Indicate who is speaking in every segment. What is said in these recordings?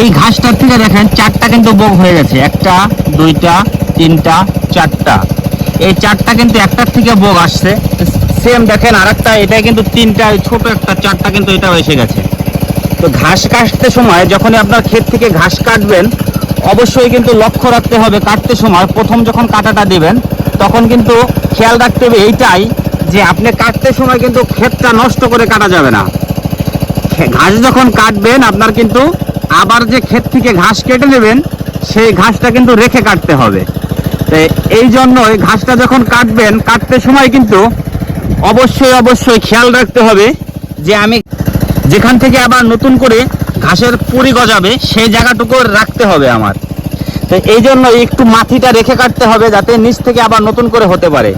Speaker 1: এই ঘাসটার থেকে দেখেন চারটা কিন্তু বোগ হয়ে গেছে। একটা, দুইটা, তিনটা, চারটা। এই চারটা কিন্তু একটার থেকে বোগ আসছে। সেম দেখেন আরেকটা এটা কিন্তু তিনটা ছোট একটা, চারটা কিন্তু এটাও এসে গেছে। তো ঘাস কাটতে সময় যখনই আপনার ক্ষেত থেকে ঘাস কাটবেন, অবশ্যই কিন্তু লক্ষ্য রাখতে হবে কাটতে সময়। প্রথম যখন কাটাটা দিবেন, তখন কিন্তু খেয়াল রাখতে হবে এইটাই যে আপনি কাটতে সময় কিন্তু ক্ষেতটা নষ্ট করে কাটা যাবে না। ঘাস যখন কাটবেন, আপনার কিন্তু আবার যে ক্ষেত থেকে ঘাস কেটে নেবেন, সেই ঘাসটা কিন্তু রেখে কাটতে হবে। তো এই জন্যই ঘাসটা যখন কাটবেন, কাটতে সময় কিন্তু অবশ্যই অবশ্যই খেয়াল রাখতে হবে যে আমি যেখান থেকে আবার নতুন করে ঘাসের পুরি গজাবে, সেই জায়গাটুকু রাখতে হবে আমার। তো এই জন্য একটু মাথিটা রেখে কাটতে হবে যাতে নিচ থেকে আবার নতুন করে হতে পারে।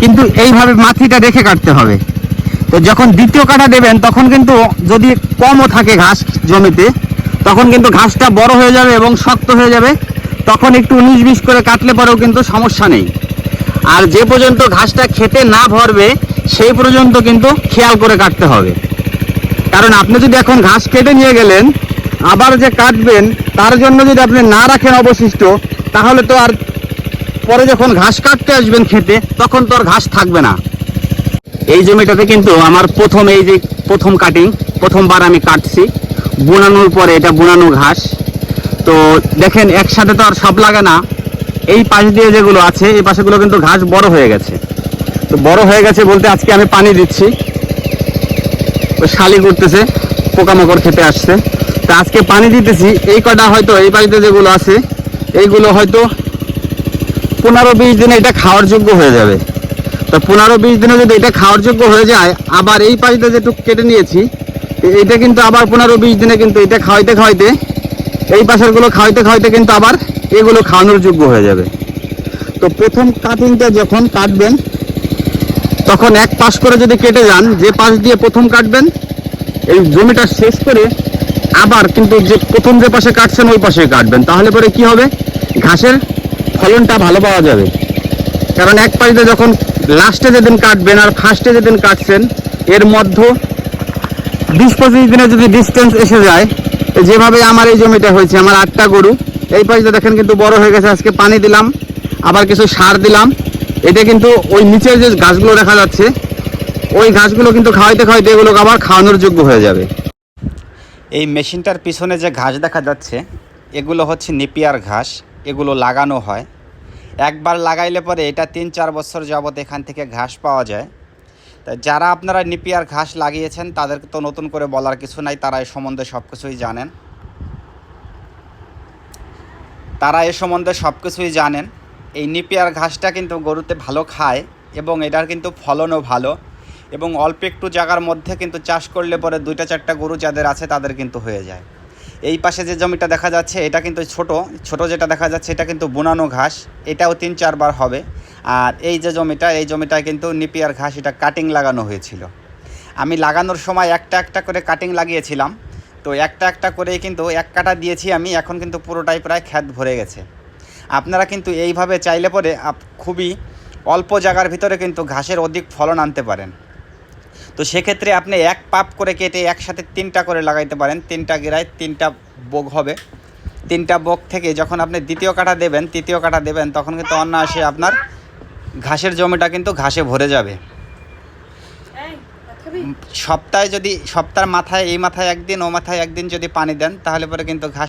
Speaker 1: কিন্তু এইভাবে মাথিটা রেখে কাটতে হবে। তো যখন দ্বিতীয় কাটা দেবেন, তখন কিন্তু যদি কমও থাকে ঘাস জমিতে তখন কিন্তু ঘাসটা বড় হয়ে যাবে এবং শক্ত হয়ে যাবে। তখন একটু উনিশ বিশ করে কাটলে পরেও কিন্তু সমস্যা নেই। আর যে পর্যন্ত ঘাসটা খেতে না ভরবে, সেই পর্যন্ত কিন্তু খেয়াল করে কাটতে হবে। কারণ আপনি যদি এখন ঘাস কেটে নিয়ে গেলেন, আবার যে কাটবেন, তার জন্য যদি আপনি না রাখেন অবশিষ্ট, তাহলে তো আর পরে যখন ঘাস কাটতে আসবেন খেতে, তখন তো আর ঘাস থাকবে না। এই জমিটাতে কিন্তু আমার প্রথম এই যে প্রথম কাটিং প্রথমবার আমি কাটছি। বুনানোর পরে এটা বুনানো ঘাস। তো দেখেন, একসাথে তো আর সব লাগে না। এই পাশ দিয়ে যেগুলো আছে, এই পাশেগুলো কিন্তু ঘাস বড় হয়ে গেছে। তো বড় হয়ে গেছে বলতে আজকে আমি পানি দিচ্ছি। ওই শালি করতেছে, পোকামাকড় খেতে আসছে। তো আজকে পানি দিতেছি, এই কটা হয়তো এই পাশে যেগুলো আছে, এইগুলো হয়তো পনেরো বিশ দিনে এটা খাওয়ার যোগ্য হয়ে যাবে। তো পনেরো বিশ দিনে যদি এটা খাওয়ার যোগ্য হয়ে যায়, আবার এই পাশটা যেটুকু কেটে নিয়েছি এটা কিন্তু আবার পনেরো বিশ দিনে কিন্তু এটা খাওয়াইতে খাওয়াইতে, এই পাশেরগুলো খাওয়াইতে খাওয়াইতে কিন্তু আবার এগুলো খাওয়ানোর যোগ্য হয়ে যাবে। তো প্রথম কাটিংটা যখন কাটবেন, তখন এক পাশ করে যদি কেটে যান, যে পাশ দিয়ে প্রথম কাটবেন, এই জমিটা শেষ করে আবার কিন্তু যে প্রথম যে পাশে কাটছেন, ওই পাশে কাটবেন। তাহলে পরে কি হবে? ঘাসের ফলনটা ভালো পাওয়া যাবে। কারণ এক পাশে যখন লাস্টে যেদিন কাটবেন আর ফার্স্টে যেদিন কাটছেন, এর মধ্যে বিশ পঁচিশ দিনে যদি ডিস্টেন্স এসে যায় যেভাবে আমার এই জমিটা হয়েছে, আমার আটটা গরু, এই পাশে দেখেন কিন্তু বড় হয়ে গেছে, আজকে পানি দিলাম, আবার কিছু সার দিলাম। এটা কিন্তু ওই নিচের যে গাছগুলো দেখা যাচ্ছে, ওই গাছগুলো কিন্তু খাওয়াইতে খাওয়াইতে এগুলোকে আবার খাওয়ানোর যোগ্য হয়ে যাবে। এই মেশিনটার পিছনে যে ঘাস দেখা যাচ্ছে, এগুলো হচ্ছে নেপিয়ার ঘাস, এগুলো লাগানো হয়। একবার লাগাইলে পরে এটা তিন চার বছর যাবত এখান থেকে ঘাস পাওয়া যায়। যারা আপনারা নিপিয়ার ঘাস লাগিয়েছেন তাদেরকে তো নতুন করে বলার কিছু নাই, তারা এই সম্বন্ধে সব কিছুই জানেন। তারা এ সম্বন্ধে সব কিছুই জানেন। এই নিপিয়ার ঘাসটা কিন্তু গরুতে ভালো খায় এবং এটার কিন্তু ফলনও ভালো এবং অল্প একটু জায়গার মধ্যে কিন্তু চাষ করলে পরে দুইটা চারটা গরু যাদের আছে তাদের কিন্তু হয়ে যায়। এই পাশে যে জমিটা দেখা যাচ্ছে, এটা কিন্তু ছোট ছোট যেটা দেখা যাচ্ছে, এটা কিন্তু বুনানো ঘাস, এটাও তিন চারবার হবে। আর এই যে জমিটা, এই জমিটায় কিন্তু নিপিয়ার ঘাস এটা কাটিং লাগানো হয়েছিল। আমি লাগানোর সময় একটা একটা করে কাটিং লাগিয়েছিলাম। তো একটা একটা করেই কিন্তু এক কাটা দিয়েছি আমি, এখন কিন্তু পুরোটাই প্রায় খ্যাত ভরে গেছে। আপনারা কিন্তু এইভাবে চাইলে পরে খুবই অল্প জায়গার ভিতরে কিন্তু ঘাসের অধিক ফলন আনতে পারেন। তো সেক্ষেত্রে আপনি এক পাপ করে কেটে একসাথে তিনটা করে লাগাইতে পারেন। তিনটা গেরায় তিনটা বোগ হবে। তিনটা বোগ থেকে যখন আপনি দ্বিতীয় কাটা দেবেন, তৃতীয় কাটা দেবেন, তখন কিন্তু অনায়াসে আপনার ঘাসের জমিটা কিন্তু ঘাসে ভরে যাবে। সপ্তাহে যদি সপ্তাহের মাথায় এই মাথায় একদিন ও মাথায় একদিন যদি পানি দেন তাহলে পরে কিন্তু ঘাস